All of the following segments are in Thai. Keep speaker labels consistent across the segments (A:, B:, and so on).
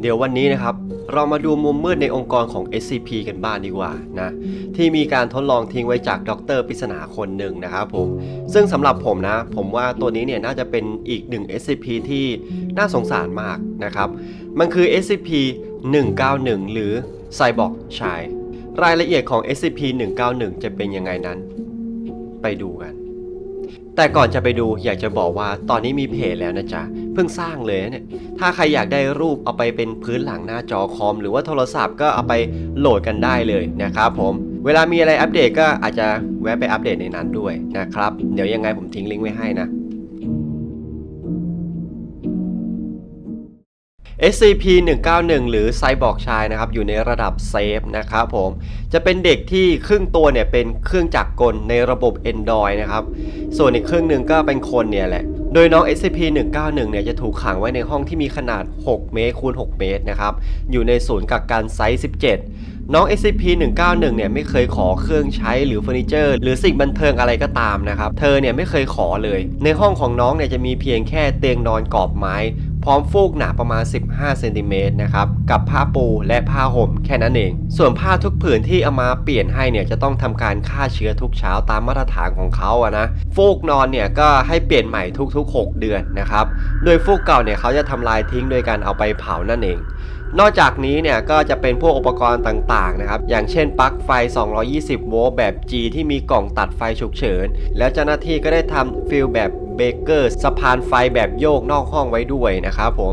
A: เดี๋ยววันนี้นะครับ เรามาดูมุมมืดในองค์กรของ SCP กันบ้างดีกว่านะ ที่มีการทดลองทิ้งไว้จากดรปริศนาคนหนึ่งนะครับผม ซึ่งสำหรับผมนะ ผมว่าตัวนี้เนี่ยน่าจะเป็นอีกหนึ่ง SCP ที่น่าสงสารมากนะครับ มันคือ SCP 191 หรือไซบอร์กชาย รายละเอียดของ SCP 191 จะเป็นยังไงนั้น ไปดูกัน แต่ก่อนจะไปดูอยากจะบอกว่าตอนนี้มีเพจแล้วนะจ๊ะ เพิ่งสร้างเลยเนี่ยถ้าใครอยากได้รูปเอาไปเป็นพื้นหลังหน้าจอคอม หรือว่าโทรศัพท์ก็เอาไปโหลดกันได้เลยนะครับผมเวลามีอะไรอัปเดตก็อาจจะแวะไปอัปเดตในนั้นด้วยนะครับ เดี๋ยวยังไงผมทิ้งลิงก์ไว้ให้นะ SCP-191 หรือไซบอร์กชายนะครับอยู่ในระดับเซฟนะครับผมจะเป็นเด็กที่ครึ่งตัวเนี่ยเป็นเครื่องจักรกลในระบบ Android นะครับส่วนอีกครึ่งหนึ่งก็เป็นคนเนี่ยแหละ โดยน้อง SCP-191 เนี่ยจะถูกขังไว้ในห้องที่มีขนาด 6 เมตรคูณ 6 เมตรนะครับอยู่ในศูนย์กักกันไซส์ 17 น้อง SCP-191 เนี่ยไม่เคยขอเครื่องใช้หรือเฟอร์นิเจอร์ หรือสิ่งบันเทิงอะไรก็ตามนะครับเธอเนี่ยไม่เคยขอเลย ในห้องของน้องเนี่ยจะมีเพียงแค่เตียงนอนกรอบไม้ พร้อมฟูกหนาประมาณ 15เซนติเมตรนะครับกับผ้าปูและผ้าห่มแค่นั้นเอง ส่วนผ้าทุกผืนที่เอามาเปลี่ยนให้เนี่ยจะต้องทำการฆ่าเชื้อทุกเช้าตามมาตรฐานของเขาอะนะฟูกนอนเนี่ยก็ให้เปลี่ยนใหม่ทุกๆ 6 เดือนนะครับโดยฟูกเก่าเนี่ยเขาจะทำลายทิ้งโดยการเอาไปเผานั่นเองนอกจากนี้เนี่ยก็จะเป็นพวกอุปกรณ์ต่างๆนะครับ อย่างเช่นปลั๊กไฟ 220 โวลต์แบบ G ที่มีกล่องตัดไฟฉุกเฉิน แล้วเจ้าหน้าที่ก็ได้ทำฟิลแบบ เบเกอร์สะพานไฟแบบโยกนอกห้องไว้ด้วยนะครับผม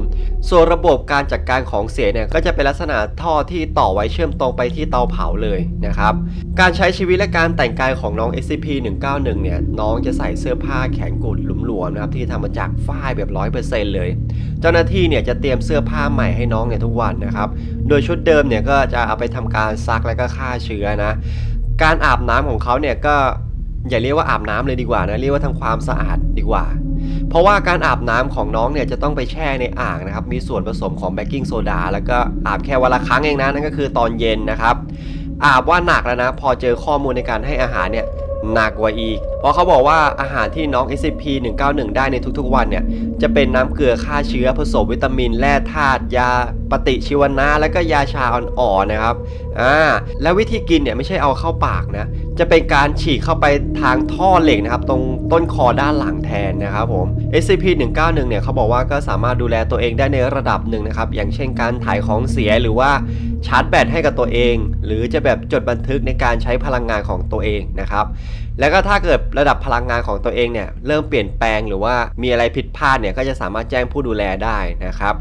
A: ส่วนระบบการจัดการของเสียเนี่ยก็จะเป็นลักษณะท่อที่ต่อไว้เชื่อมตรงไปที่เตาเผาเลยนะครับการใช้ชีวิตและการแต่งกายของน้อง SCP-191 เนี่ยน้องจะใส่เสื้อผ้าแขนกุดหลวมๆนะครับที่ทำมาจากฝ้ายแบบ 100%เลย เจ้าหน้าที่เนี่ยจะเตรียมเสื้อผ้าใหม่ให้น้องเนี่ยทุกวันนะครับโดยชุดเดิมเนี่ยก็จะเอาไปทำการซักและก็ฆ่าเชื้อนะการอาบน้ำของเขาเนี่ยก็ อย่าเรียกว่าอาบน้ำเลยดีกว่านะเรียกว่าทำความสะอาดดีกว่า เพราะว่าการอาบน้ำของน้องเนี่ยจะต้องไปแช่ในอ่างนะครับมีส่วนผสมของเบกกิ้งโซดาแล้วก็อาบแค่วันละครั้งเองนะนั่นก็คือตอนเย็นนะครับอาบว่าหนักแล้วนะ พอเจอข้อมูลในการให้อาหารเนี่ย หนักกว่าอีก เพราะเขาบอกว่าอาหารที่น้อง SCP-191 ได้ในทุกๆวันเนี่ย จะเป็นน้ำเกลือฆ่าเชื้อผสมวิตามินแร่ธาตุยาปฏิชีวนะ และก็ยาชาอ่อนๆนะครับ อ่า แล้ววิธีกินเนี่ยไม่ใช่เอาเข้าปากนะ จะเป็นการฉีกเข้าไปทางท่อเหล็กนะครับ ตรงต้นคอด้านหลังแทนนะครับผม SCP-191 เนี่ยเขาบอกว่าก็สามารถดูแลตัวเองได้ในระดับหนึ่งนะครับ อย่างเช่นการถ่ายของเสียหรือว่าชาร์จแบตให้กับตัวเอง หรือจะแบบจดบันทึกในการใช้พลังงานของตัวเองนะครับ แล้วก็ถ้าเกิดระดับพลังงานของตัวเองเนี่ยเริ่มเปลี่ยนแปลงหรือว่ามีอะไรผิดพลาดเนี่ยก็จะสามารถแจ้งผู้ดูแลได้นะครับ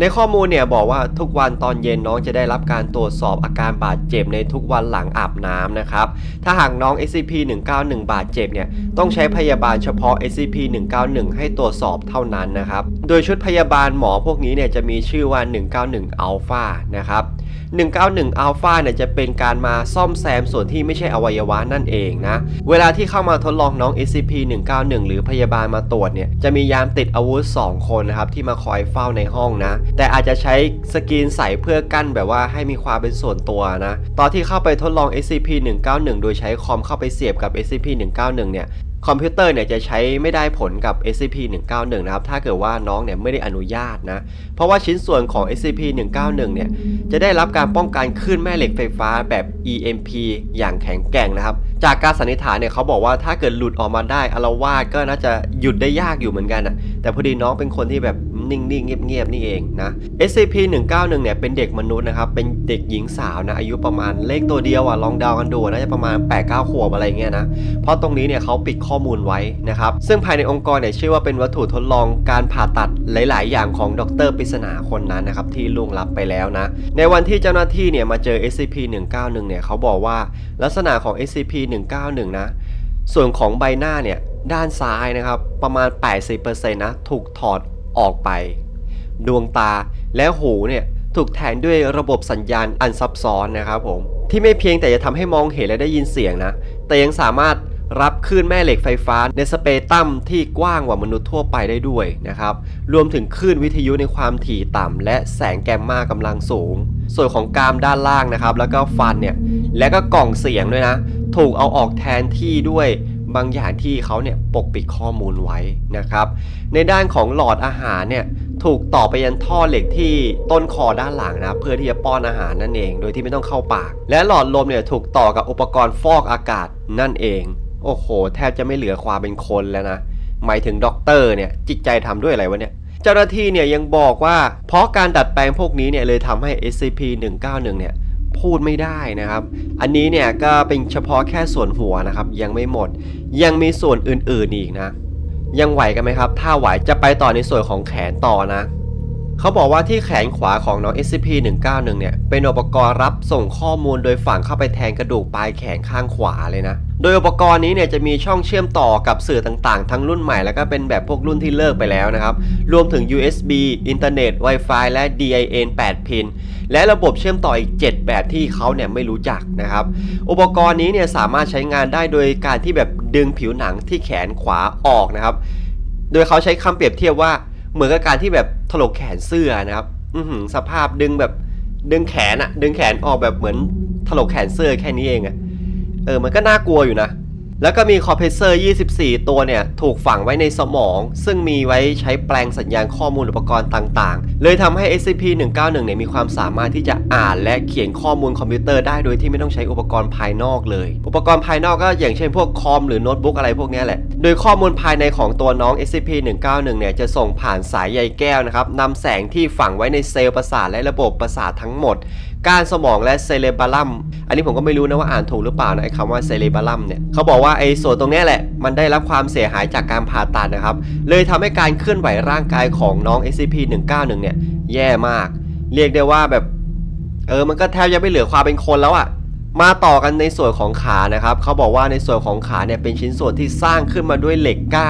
A: ในข้อมูลเนี่ยบอกว่าทุกวันตอนเย็นน้องจะได้รับการตรวจสอบอาการบาดเจ็บในทุกวันหลังอาบน้ำนะครับ ถ้าหากน้อง SCP-191 บาดเจ็บเนี่ยต้องใช้พยาบาลเฉพาะ SCP-191 ให้ตรวจสอบเท่านั้นนะครับ โดยชุดพยาบาลหมอพวกนี้เนี่ยจะมีชื่อว่า 191 Alpha นะครับ 191 Alpha เนี่ยจะเป็นการมาซ่อมแซมส่วนที่ไม่ใช่อวัยวะนั่นเองนะ เวลาที่เข้ามาทดลองน้อง SCP-191 หรือพยาบาลมาตรวจเนี่ยจะมียามติดอาวุธ 2 คนนะครับที่มาคอยเฝ้าในห้องนะ แต่อาจจะใช้สกรีนใส่เพื่อกั้นแบบว่าให้มีความเป็นส่วนตัวนะ ตอนที่เข้าไปทดลอง SCP-191 โดยใช้คอมเข้าไปเสียบกับ SCP-191 เนี่ย คอมพิวเตอร์เนี่ยจะใช้ไม่ได้ผลกับ SCP-191 นะครับถ้าเกิดว่าน้องเนี่ยไม่ได้อนุญาตนะ เพราะว่าชิ้นส่วนของ SCP-191 เนี่ยจะได้รับการป้องกันคลื่นแม่เหล็กไฟฟ้าแบบ EMP อย่างแข็งแกร่งนะครับ จากการสันนิษฐานเนี่ยเขาบอกว่าถ้าเกิดหลุดออกมาได้อารวาสก็น่าจะหยุดได้ยากอยู่เหมือนกันนะแต่พอดีน้องเป็นคนที่แบบ นิ่งๆ เงียบๆ นี่เองนะ SCP-191 เนี่ยเป็นเด็กมนุษย์นะครับ เป็นเด็กหญิงสาวนะ อายุประมาณเลขตัวเดียวอะ ลองเดากันดูน่าจะประมาณ 8-9 ขวบอะไรเงี้ยนะ เพราะตรงนี้เนี่ยเขาปิดข้อมูลไว้นะครับ ซึ่งภายในองค์กรเนี่ยเชื่อว่าเป็นวัตถุทดลองการผ่าตัดหลาย ๆ อย่างของดรปริศนาคนนั้นนะครับที่ล่วงลับไปแล้วนะ ในวันที่เจ้าหน้าที่เนี่ยมาเจอ SCP-191 เนี่ยเขาบอกว่าลักษณะของ SCP-191 นะส่วนของใบหน้าเนี่ยด้านซ้ายนะครับประมาณ 80%นะถูกถอด ออกไป ดวงตาและหูเนี่ยถูกแทนด้วยระบบสัญญาณอันซับซ้อนนะครับผม ที่ไม่เพียงแต่จะทำให้มองเห็นและได้ยินเสียงนะ แต่ยังสามารถรับคลื่นแม่เหล็กไฟฟ้าในสเปกตรัมที่กว้างกว่ามนุษย์ทั่วไปได้ด้วยนะครับ รวมถึงคลื่นวิทยุในความถี่ต่ำ และแสงแกมมากำลังสูง ส่วนของกรามด้านล่างนะครับ แล้วก็ฟันเนี่ย และก็กล่องเสียงด้วยนะ ถูกเอาออกแทนที่ด้วย บางอย่างที่เขาเนี่ยปกปิดข้อมูลไว้นะครับ ในด้านของหลอดอาหารเนี่ยถูกต่อไปยันท่อเหล็กที่ต้นคอด้านหลังนะเพื่อที่จะป้อนอาหารนั่นเอง โดยที่ไม่ต้องเข้าปาก และหลอดลมเนี่ยถูกต่อกับอุปกรณ์ฟอกอากาศนั่นเอง โอ้โห แทบจะไม่เหลือความเป็นคนแล้วนะหมายถึงด็อกเตอร์เนี่ยจิตใจทำด้วยอะไรวะเนี่ยเจ้าหน้าที่เนี่ยยังบอกว่าเพราะการดัดแปลงพวกนี้เนี่ยเลยทำให้ SCP-191 เนี่ย พูดไม่ได้นะครับ อันนี้เนี่ยก็เป็นเฉพาะแค่ส่วนหัวนะครับ ยังไม่หมด ยังมีส่วนอื่นๆอีกนะ ยังไหวกันไหมครับ ถ้าไหวจะไปต่อในส่วนของแขนต่อนะ เขาบอกว่าที่แขนขวาของน้อง SCP-191 เนี่ย เป็นอุปกรณ์รับส่งข้อมูลโดยฝังเข้าไปแทนกระดูกปลายแขนข้างขวาเลยนะ โดยอุปกรณ์นี้เนี่ยจะมีช่องเชื่อมต่อกับสื่อต่างๆ ทั้งรุ่นใหม่แล้วก็เป็นแบบพวกรุ่นที่เลิกไปแล้วนะครับ รวมถึง USB อินเทอร์เน็ต Wi-Fi และ DIN 8 พิน และระบบเชื่อมต่ออีก 7 แบบที่เขาเนี่ยไม่รู้จักนะครับ อุปกรณ์นี้เนี่ยสามารถใช้งานได้โดยการที่แบบดึงผิวหนังที่แขนขวาออกนะครับ โดยเขาใช้คำเปรียบเทียบว่า เหมือนกับการที่แบบถลกแขนเสื้อนะครับ อืสภาพดึงแบบดึงแขนอะดึงแขนออกแบบเหมือนถลกแขนเสื้อแค่นี้เองอะเออมันก็น่ากลัวอยู่นะ แล้วก็มีคอมเพรสเซอร์ 24 ตัวเนี่ย ถูกฝังไว้ในสมอง ซึ่งมีไว้ใช้แปลงสัญญาณข้อมูลอุปกรณ์ต่างๆ เลยทำให้ SCP-191 เนี่ยมีความสามารถที่จะอ่านและเขียนข้อมูลคอมพิวเตอร์ได้โดยที่ไม่ต้องใช้อุปกรณ์ภายนอกเลย อุปกรณ์ภายนอกก็อย่างเช่นพวกคอมหรือโน้ตบุ๊กอะไรพวกนี้แหละ โดยข้อมูลภายในของตัวน้อง SCP-191 เนี่ยจะส่งผ่านสายใยแก้วนะครับนำแสงที่ฝังไว้ในเซลล์ประสาทและระบบประสาททั้งหมด ก้านสมองและเซเลบาลัม อันนี้ผมก็ไม่รู้นะว่าอ่านถูกหรือเปล่านะไอ้คำว่าเซเลบาลัมเนี่ยเขาบอกว่าไอ้ส่วนตรงนี้แหละ มันได้รับความเสียหายจากการผ่าตัดนะครับ เลยทำให้การเคลื่อนไหวร่างกายของน้อง SCP-191 เนี่ยแย่มาก เรียกได้ว่าแบบเออมันก็แทบจะไม่เหลือความเป็นคนแล้วอะมาต่อกันในส่วนของขานะครับเขาบอกว่าในส่วนของขาเนี่ยเป็นชิ้นส่วนที่สร้างขึ้นมาด้วยเหล็กกล้า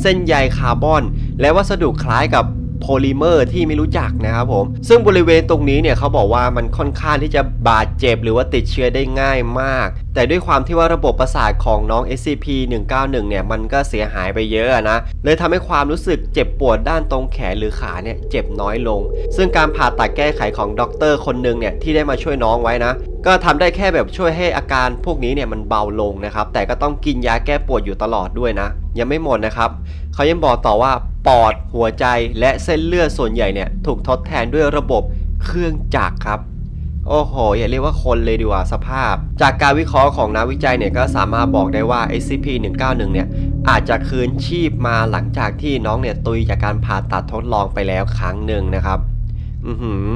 A: เส้นใยคาร์บอน และวัสดุคล้ายกับ โพลิเมอร์ที่ไม่รู้จักนะครับผม ซึ่งบริเวณตรงนี้เนี่ยเขาบอกว่ามันค่อนข้างที่จะบาดเจ็บหรือว่าติดเชื้อได้ง่ายมาก แต่ด้วยความที่ว่าระบบประสาทของน้อง SCP-191 เนี่ยมันก็เสียหายไปเยอะอะนะ เลยทำให้ความรู้สึกเจ็บปวดด้านตรงแขนหรือขาเนี่ยเจ็บน้อยลง ซึ่งการผ่าตัดแก้ไขของด็อกเตอร์คนหนึ่งเนี่ยที่ได้มาช่วยน้องไว้นะ ก็ทำได้แค่แบบช่วยให้อาการพวกนี้เนี่ยมันเบาลงนะครับ แต่ก็ต้องกินยาแก้ปวดอยู่ตลอดด้วยนะ ยังไม่หมดนะครับเขายังบอกต่อว่าปอดหัวใจและเส้นเลือดส่วนใหญ่เนี่ยถูกทดแทนด้วยระบบเครื่องจักรครับ โอ้โห อย่าเรียกว่าคนเลยดีกว่าสภาพ จากการวิเคราะห์ของนักวิจัยเนี่ยก็สามารถบอกได้ว่า SCP-191 เนี่ยอาจจะคืนชีพมาหลังจากที่น้องเนี่ยตุยจากการผ่าตัดทดลองไปแล้วครั้งหนึ่งนะครับ อือหือ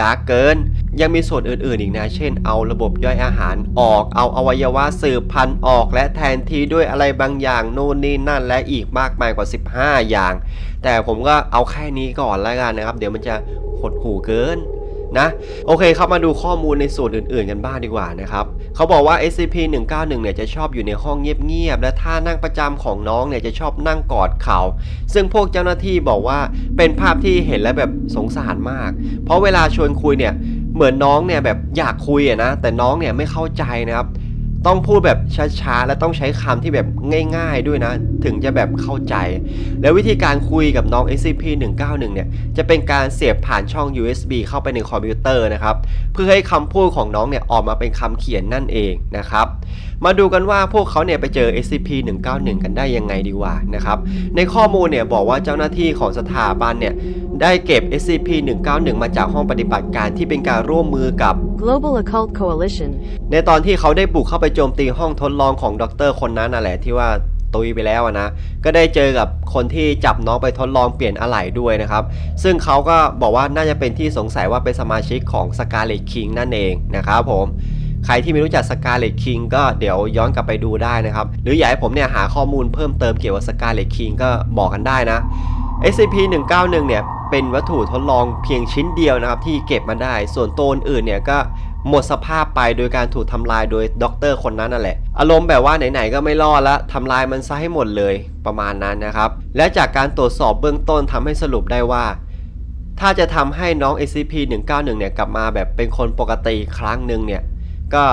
A: ดาร์กเกิน ยังมีส่วนอื่นๆอีกนะ เช่น เอาระบบย่อยอาหารออก เอาอวัยวะสืบพันธุ์ออกและแทนที่ด้วยอะไรบางอย่างโน่นนี่นั่นและอีกมากมายกว่า 15 อย่าง แต่ผมก็เอาแค่นี้ก่อนแล้วกันนะครับ เดี๋ยวมันจะหดหู่เกิน นะโอเคเข้ามาดูข้อมูลในส่วนอื่นๆกันบ้างดีกว่านะครับเขาบอกว่า SCP-191 เนี่ยจะชอบอยู่ในห้องเงียบๆและท่านั่งประจำของน้องเนี่ยจะชอบนั่งกอดเข่าซึ่งพวกเจ้าหน้าที่บอกว่าเป็นภาพที่เห็นแล้วแบบสงสารมาก เพราะเวลาชวนคุยเนี่ยเหมือนน้องเนี่ยแบบอยากคุยอะนะแต่น้องเนี่ยไม่เข้าใจนะครับ ต้องพูดแบบช้าๆ และต้องใช้คำที่แบบง่ายๆด้วยนะ ถึงจะแบบเข้าใจ แล้ววิธีการคุยกับน้อง SCP-191 เนี่ย จะเป็นการเสียบผ่านช่อง USB เข้าไปในคอมพิวเตอร์นะครับ เพื่อให้คำพูดของน้องเนี่ยออกมาเป็นคำเขียนนั่นเองนะครับ มาดูกันว่าพวกเขาเนี่ยไปเจอ SCP-191 กันได้ยังไงดีกว่านะครับ ในข้อมูลเนี่ยบอกว่าเจ้าหน้าที่ของสถาบันเนี่ยได้เก็บ SCP-191 มาจากห้องปฏิบัติการที่เป็นการร่วมมือกับ
B: Global Occult Coalition.
A: ในตอนที่เขาได้บุกเข้าไปโจมตีห้องทดลองของด็อกเตอร์คนนั้นน่ะแหละที่ว่าตุยไปแล้วอะนะ ก็ได้เจอกับคนที่จับน้องไปทดลองเปลี่ยนอะไหล่ด้วยนะครับ ซึ่งเขาก็บอกว่าน่าจะเป็นที่สงสัยว่าเป็นสมาชิกของ Scarlet King นั่นเองนะครับผม ใครที่ไม่รู้จัก Scarlet King ก็เดี๋ยวย้อนกลับไปดูได้นะครับ หรืออยากให้ผมเนี่ยหาข้อมูลเพิ่มเติมเกี่ยวกับ Scarlet King ก็บอกกันได้นะ SCP-191 เนี่ยเป็นวัตถุทดลองเพียงชิ้นเดียวนะครับที่เก็บมาได้ ส่วนตัวอื่นเนี่ยก็หมดสภาพไปโดยการถูกทำลายโดยด็อกเตอร์คนนั้นนั่นแหละ อารมณ์แบบว่าไหนๆก็ไม่รอดละทำลายมันซะให้หมดเลยประมาณนั้นนะครับ และจากการตรวจสอบเบื้องต้นทำให้สรุปได้ว่า ถ้าจะทำให้น้อง SCP-191 เนี่ยกลับมาแบบเป็นคนปกติอีกครั้งหนึ่งเนี่ย ก็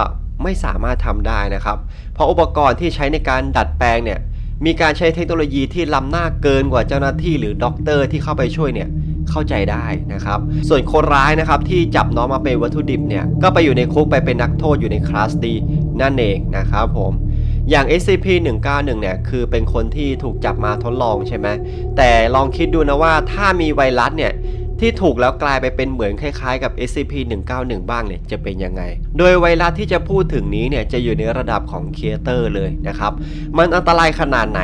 A: ไม่สามารถทำได้นะครับ เพราะอุปกรณ์ที่ใช้ในการดัดแปลงเนี่ยมีการใช้เทคโนโลยีที่ล้ำหน้าเกินกว่าเจ้าหน้าที่หรือด็อกเตอร์ที่เข้าไปช่วยเนี่ยเข้าใจได้นะครับ ส่วนคนร้ายนะครับที่จับน้องมาเป็นวัตถุดิบเนี่ยก็ไปอยู่ในคุกไปเป็นนักโทษอยู่ในคลาสดีนั่นเองนะครับผมอย่าง SCP-191 เนี่ยคือเป็นคนที่ถูกจับมาทดลองใช่ไหมแต่ลองคิดดูนะว่าถ้ามีไวรัสเนี่ย ที่ถูกแล้วกลายไปเป็นเหมือนคล้ายๆกับ SCP-191 บ้างเนี่ยจะเป็นยังไง โดยไวรัสที่จะพูดถึงนี้เนี่ยจะอยู่ในระดับของเคเตอร์เลยนะครับ มันอันตรายขนาดไหน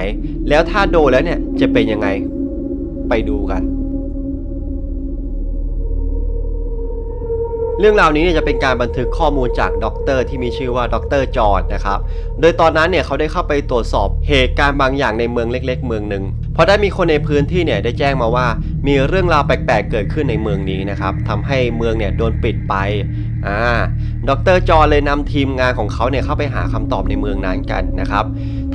A: แล้วถ้าโดนแล้วเนี่ยจะเป็นยังไงไปดูกัน เรื่องราวนี้เนี่ยจะเป็นการบันทึกข้อมูลจากด็อกเตอร์ที่มีชื่อว่าด็อกเตอร์จอร์ดนะครับ โดยตอนนั้นเนี่ยเขาได้เข้าไปตรวจสอบเหตุการณ์บางอย่างในเมืองเล็ก ๆ เมืองหนึ่งเพราะได้มีคนในพื้นที่เนี่ยได้แจ้งมาว่า มีเรื่องราวแปลกๆเกิดขึ้นในเมืองนี้นะครับทำให้เมืองเนี่ยโดนปิดไปอ่าด็อกเตอร์จอร์ดเลยนำทีมงานของเขาเนี่ยเข้าไปหาคำตอบในเมืองนั้นกันนะครับ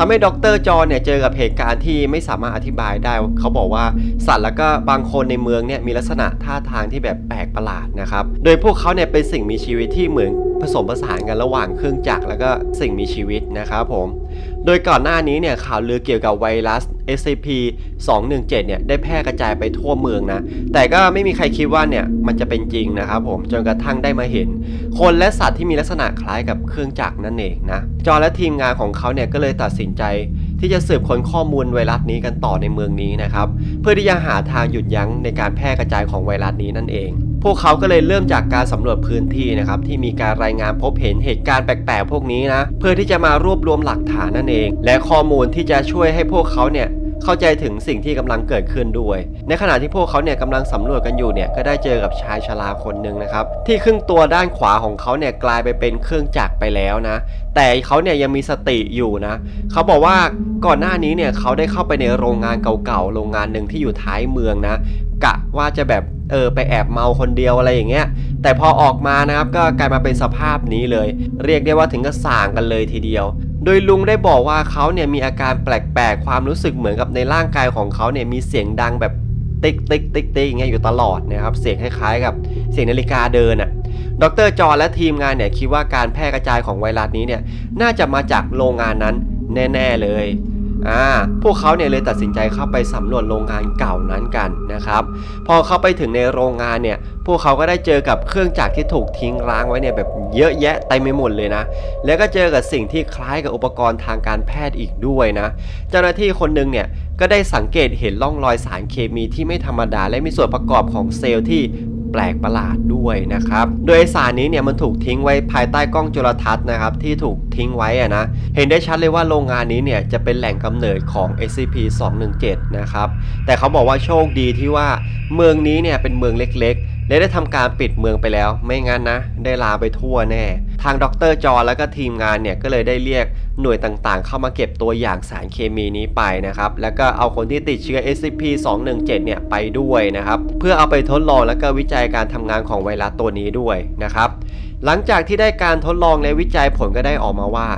A: ทำให้ด็อกเตอร์จอร์เนี่ยเจอกับเหตุการณ์ที่ไม่สามารถอธิบายได้เขาบอกว่าสัตว์แล้วก็บางคนในเมืองเนี่ยมีลักษณะท่าทางที่แบบแปลกประหลาดนะครับโดยพวกเขาเนี่ยเป็นสิ่งมีชีวิตที่เหมือน ผสมผสานกันระหว่างเครื่องจักรแล้วก็สิ่งมีชีวิตนะครับผม โดยก่อนหน้านี้เนี่ยข่าวลือเกี่ยวกับไวรัส SCP-217 เนี่ยได้แพร่กระจายไปทั่วเมืองนะ แต่ก็ไม่มีใครคิดว่าเนี่ยมันจะเป็นจริงนะครับผม จนกระทั่งได้มาเห็น คนและสัตว์ที่มีลักษณะคล้ายกับเครื่องจักรนั่นเองนะ จอและทีมงานของเขาเนี่ยก็เลยตัดสินใจที่จะสืบค้นข้อมูลไวรัสนี้กันต่อในเมืองนี้นะครับ เพื่อที่จะหาทางหยุดยั้งในการแพร่กระจายของไวรัสนี้นั่นเอง พวกเขาก็เลยเริ่มจากการสำรวจพื้นที่นะครับที่มีการรายงานพบเห็นเหตุการณ์แปลกๆพวกนี้นะเพื่อที่จะมารวบรวมหลักฐานนั่นเอง และข้อมูลที่จะช่วยให้พวกเขาเนี่ยเข้าใจถึงสิ่งที่กำลังเกิดขึ้นด้วย ในขณะที่พวกเขาเนี่ยกำลังสำรวจกันอยู่เนี่ยก็ได้เจอกับชายชราคนหนึ่งนะครับที่ครึ่งตัวด้านขวาของเขาเนี่ยกลายไปเป็นเครื่องจักรไปแล้วนะ แต่เขาเนี่ยยังมีสติอยู่นะเขาบอกว่าก่อนหน้านี้เนี่ยเขาได้เข้าไปในโรงงานเก่าๆโรงงานหนึ่งที่อยู่ท้ายเมืองนะกะว่าจะแบบ เออไปแอบเมาคนเดียวอะไรอย่างเงี้ย แต่พอออกมานะครับก็กลายมาเป็นสภาพนี้เลย เรียกได้ว่าถึงกับส่างกันเลยทีเดียว โดยลุงได้บอกว่าเขาเนี่ยมีอาการแปลกๆ ความรู้สึกเหมือนกับในร่างกายของเขาเนี่ยมีเสียงดังแบบติ๊กติ๊กติ๊กติ๊กอย่างเงี้ยอยู่ตลอดนะครับเสียงคล้ายๆกับเสียงนาฬิกาเดินอะ่ะดรจอห์นและทีมงานเนี่ยคิดว่าการแพร่กระจายของไวรัสนี้เนี่ยน่าจะมาจากโรงงานนั้นแน่ ๆเลย อ่าพวกเขาเนี่ยเลยตัดสินใจเข้าไปสำรวจโรงงานเก่านั้นกันนะครับพอเข้าไปถึงในโรงงานเนี่ยพวกเขาก็ได้เจอกับเครื่องจักรที่ถูกทิ้งร้างไว้เนี่ยแบบเยอะแยะเต็มไปหมดเลยนะแล้วก็เจอกับสิ่งที่คล้ายกับอุปกรณ์ทางการแพทย์อีกด้วยนะเจ้าหน้าที่คนหนึ่งเนี่ยก็ได้สังเกตเห็นร่องรอยสารเคมีที่ไม่ธรรมดา และมีส่วนประกอบของเซลล์ที่ แปลกประหลาดด้วยนะครับ โดยสารนี้เนี่ยมันถูกทิ้งไว้ภายใต้กล้องจุลทรรศน์นะครับที่ถูกทิ้งไว้อะนะ เห็นได้ชัดเลยว่าโรงงานนี้เนี่ยจะเป็นแหล่งกำเนิดของ SCP-217 นะครับ แต่เขาบอกว่าโชคดีที่ว่าเมืองนี้เนี่ยเป็นเมืองเล็กๆ และได้ทำการปิดเมืองไปแล้ว ไม่งั้นนะ ได้ลาไปทั่วแน่ ทางดรจอแล้วก็ทีมงานเนี่ยก็เลยได้เรียกหน่วยต่างๆ เข้ามาเก็บตัวอย่างสารเคมีนี้ไปนะครับ แล้วก็เอาคนที่ติดเชื้อ SCP-217 เนี่ยไปด้วยนะครับ เพื่อเอาไปทดลองแล้วก็วิจัยการทำงานของไวรัสตัวนี้ด้วยนะครับหลังจากที่ได้การทดลองและวิจัยผลก็ได้ออกมาว่า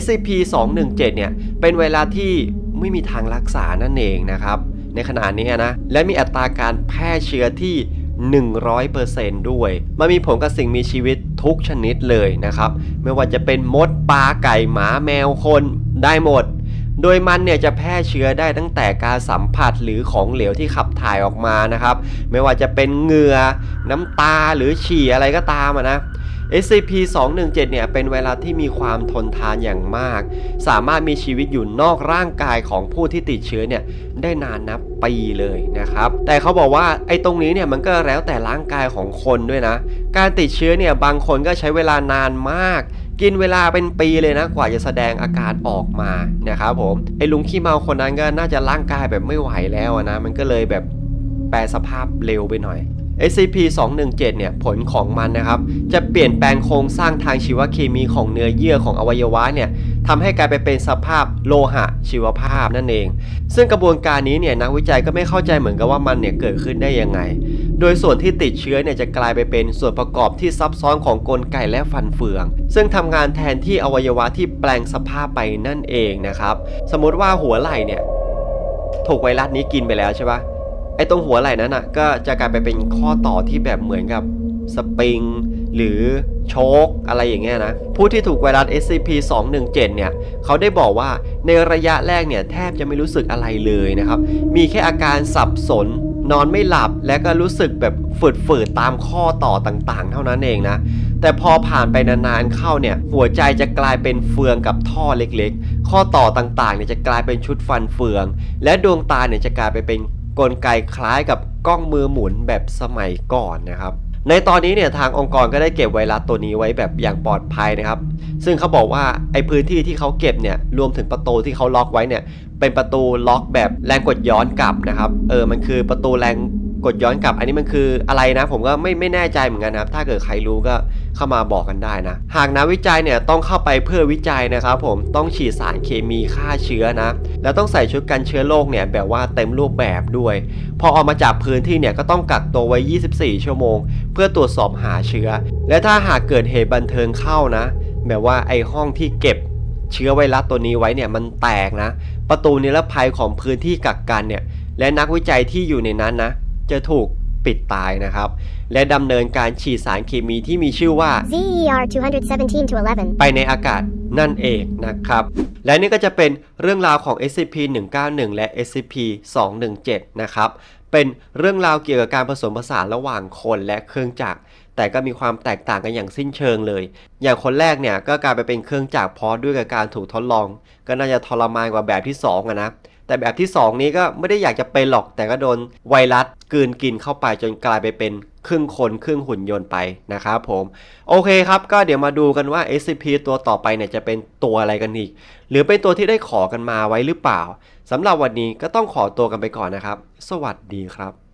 A: SCP-217 เนี่ยเป็นไวรัสที่ไม่มีทางรักษานั่นเองนะครับในขณะนี้นะ และมีอัตราการแพร่เชื้อที่ 100%ด้วย มันมีผลกับสิ่งมีชีวิตทุกชนิดเลยนะครับ ไม่ว่าจะเป็นมดปลาไก่หมาแมวคนได้หมด โดยมันเนี่ยจะแพร่เชื้อได้ตั้งแต่การสัมผัสหรือของเหลวที่ขับถ่ายออกมานะครับ ไม่ว่าจะเป็นเหงื่อน้ำตาหรือฉี่อะไรก็ตามนะ SCP-217 เนี่ยเป็นไวรัสที่มีความทนทานอย่างมาก สามารถมีชีวิตอยู่นอกร่างกายของผู้ที่ติดเชื้อเนี่ยได้นานนับปีเลยนะครับ แต่เขาบอกว่าไอ้ตรงนี้เนี่ยมันก็แล้วแต่ร่างกายของคนด้วยนะ การติดเชื้อเนี่ยบางคนก็ใช้เวลานานมากกินเวลาเป็นปีเลยนะกว่าจะแสดงอาการออกมานะครับผมไอ้ลุงขี้เมาคนนั้นก็น่าจะร่างกายแบบไม่ไหวแล้วนะ มันก็เลยแบบแปลสภาพเร็วไปหน่อย SCP-217 เนี่ยผลของมันนะครับจะเปลี่ยนแปลงโครงสร้างทางชีวเคมีของเนื้อเยื่อของอวัยวะเนี่ยทำให้กลายไปเป็นสภาพโลหะชีวภาพนั่นเอง ซึ่งกระบวนการนี้เนี่ยนักวิจัยก็ไม่เข้าใจเหมือนกับว่ามันเนี่ยเกิดขึ้นได้ยังไง โดยส่วนที่ติดเชื้อเนี่ยจะกลายไปเป็นส่วนประกอบที่ซับซ้อนของกลไกและฟันเฟือง ซึ่งทำงานแทนที่อวัยวะที่แปลงสภาพไปนั่นเองนะครับ สมมติว่าหัวไหล่เนี่ยถูกไวรัสนี้กินไปแล้วใช่ปะ ไอ้ตรงหัวไหล่นั้นอะก็จะกลายไปเป็นข้อต่อที่แบบเหมือนกับสปริงหรือโชคอะไรอย่างเงี้ยนะ ผู้ที่ถูกไวรัส SCP-217 เนี่ยเขาได้บอกว่าในระยะแรกเนี่ยแทบจะไม่รู้สึกอะไรเลยนะครับ มีแค่อาการสับสน นอนไม่หลับและก็รู้สึกแบบฝืดๆตามข้อต่อต่างๆ เท่านั้นเองนะ แต่พอผ่านไปนานๆเข้าเนี่ยหัวใจจะกลายเป็นเฟืองกับท่อเล็กๆ ข้อต่อต่างๆเนี่ยจะกลายเป็นชุดฟันเฟือง และดวงตาเนี่ยจะกลายไปเป็น กลไกคล้ายกับกล้องมือหมุนแบบสมัยก่อนนะครับ ในตอนนี้เนี่ยทางองค์กรก็ได้เก็บไวรัสตัวนี้ไว้แบบอย่างปลอดภัยนะครับ ซึ่งเขาบอกว่าไอ้พื้นที่ที่เขาเก็บเนี่ยรวมถึงประตูที่เขาล็อกไว้เนี่ยเป็นประตูล็อกแบบแรงกดย้อนกลับนะครับ เออมันคือประตูแรง กดย้อนกลับ อันนี้มันคืออะไรนะ ผมก็ไม่ไม่แน่ใจเหมือนกันนะครับ ถ้าเกิดใครรู้ก็เข้ามาบอกกันได้นะ หากนักวิจัยเนี่ยต้องเข้าไปเพื่อวิจัยนะครับ ผมต้องฉีดสารเคมีฆ่าเชื้อนะ แล้วต้องใส่ชุดกันเชื้อโรคเนี่ยแบบว่าเต็มรูปแบบด้วย พอออกมาจากพื้นที่เนี่ยก็ต้องกักตัวไว้ 24 ชั่วโมง เพื่อตรวจสอบหาเชื้อ และถ้าหากเกิดเหตุบันเทิงเข้านะ แบบว่าไอห้องที่เก็บเชื้อไวรัสตัวนี้ไว้เนี่ยมันแตกนะ ประตูนิรภัยของพื้นที่กักกันเนี่ยและนักวิจัยที่อยู่ในนั้นนะ จะถูกปิดตายนะครับ และดำเนินการฉีดสารเคมีที่มีชื่อว่า
B: ZER 217 to 11.
A: ไปในอากาศนั่นเองนะครับ และนี่ก็จะเป็นเรื่องราวของ SCP-191 และ SCP-217 นะครับ เป็นเรื่องราวเกี่ยวกับการผสมผสานระหว่างคนและเครื่องจักร แต่ก็มีความแตกต่างกันอย่างสิ้นเชิงเลย อย่างคนแรกเนี่ยก็กลายไปเป็นเครื่องจักรเพราะด้วยกับการถูกทดลอง ก็น่าจะทรมานกว่าแบบที่2อะนะ แต่แบบที่ 2 นี้ก็ไม่ได้อยากจะเป็นหรอกแต่ก็โดนไวรัสกืนกินเข้าไปจนกลายไปเป็นครึ่งคนครึ่งหุ่นยนต์ไปนะครับผม โอเคครับก็เดี๋ยวมาดูกันว่า SCP ตัวต่อไปเนี่ยจะเป็นตัวอะไรกันอีก หรือเป็นตัวที่ได้ขอกันมาไว้หรือเปล่าสำหรับวันนี้ก็ต้องขอตัวกันไปก่อนนะครับ สวัสดีครับ